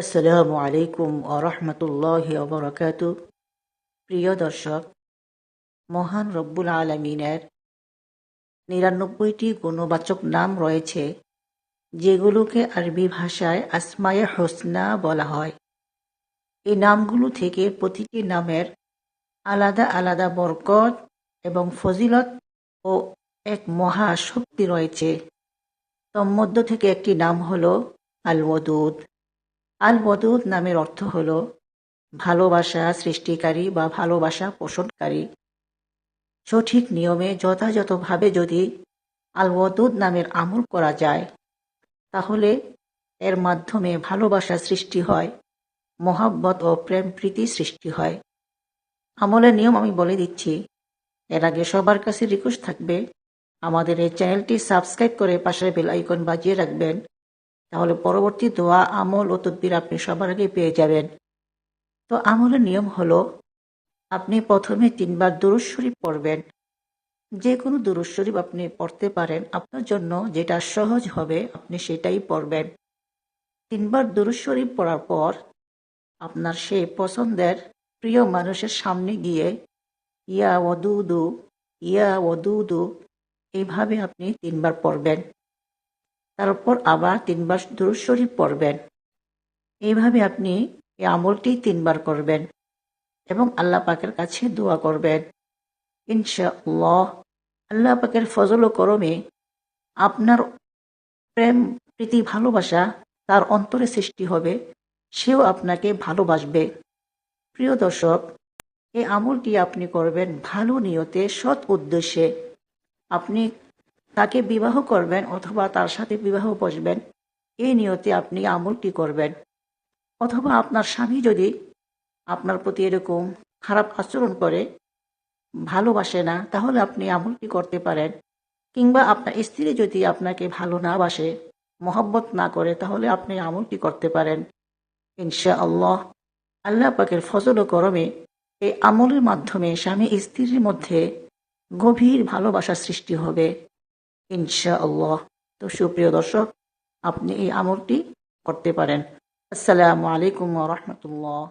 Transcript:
আসসালামু আলাইকুম ও রহমতুল্লাহ বরকাত প্রিয় দর্শক, মহান রব্বুল আলমিনের নিরানব্বইটি গুণবাচক নাম রয়েছে, যেগুলোকে আরবি ভাষায় আসমায়ে হোসনা বলা হয়। এই নামগুলো থেকে প্রতিটি নামের আলাদা আলাদা বরকত এবং ফজিলত ও এক মহা শক্তি রয়েছে। তন্মধ্য থেকে একটি নাম হল আল আল বদুদ নামের অর্থ হল ভালোবাসা সৃষ্টিকারী বা ভালোবাসা পোষণকারী। সঠিক নিয়মে যথাযথভাবে যদি আল ওদুদ নামের আমল করা যায়, তাহলে এর মাধ্যমে ভালোবাসা সৃষ্টি হয়, মহাব্বত ও প্রেম প্রীতি সৃষ্টি হয়। আমলের নিয়ম আমি বলে দিচ্ছি, এর আগে সবার কাছে রিকোয়েস্ট থাকবে, আমাদের এই চ্যানেলটি সাবস্ক্রাইব করে পাশের বেল আইকন বাজিয়ে রাখবেন। তাহলে পরবর্তী দোয়া, আমল ও তদ্বির আপনি সবার আগে পেয়ে যাবেন। তো আমলের নিয়ম হলো, আপনি প্রথমে তিনবার দুরুজ শরীফ পড়বেন। যে কোনো দুরুজ শরীফ আপনি পড়তে পারেন। আপনার জন্য যেটা সহজ হবে, আপনি সেটাই পড়বেন। তিনবার দুরুজ শরীফ পড়ার পর, আপনার সেই পছন্দের প্রিয় মানুষের সামনে গিয়ে, ইয়া ওদুদু ইয়া ওদুদু এইভাবে আপনি তিনবার পড়বেন। তারপর আবার তিনবার দুরুদ শরীফ পড়বেন। এইভাবে আপনি এই আমলটি তিনবার করবেন এবং আল্লাহ পাকের কাছে দোয়া করবেন। ইনশাআল্লাহ আল্লাহ পাকের ফজল ও করমে আপনার প্রেম, প্রীতি, ভালোবাসা তার অন্তরে সৃষ্টি হবে, সেও আপনাকে ভালোবাসবে। প্রিয় দর্শক, এই আমলটি আপনি করবেন ভালো নিয়তে, সৎ উদ্দেশ্যে। আপনি তাকে বিবাহ করবেন অথবা তার সাথে বিবাহ বসবেন, এই নিয়তে আপনি আমলটি করবেন। অথবা আপনার স্বামী যদি আপনার প্রতি এরকম খারাপ আচরণ করে, ভালোবাসে না, তাহলে আপনি আমলটি করতে পারেন। কিংবা আপনার স্ত্রী যদি আপনাকে ভালো না বাসে, মহব্বত না করে, তাহলে আপনি আমলটি করতে পারেন। ইনশা আল্লাহ আল্লাহ পাকের ফজল ও করমে এই আমলের মাধ্যমে স্বামী স্ত্রীর মধ্যে গভীর ভালোবাসা সৃষ্টি হবে। ইনশা আল্লাহ তো সুপ্রিয় দর্শক আপনি এই আমলটি করতে পারেন। আসসালামু আলাইকুম রহমতুল্লাহ।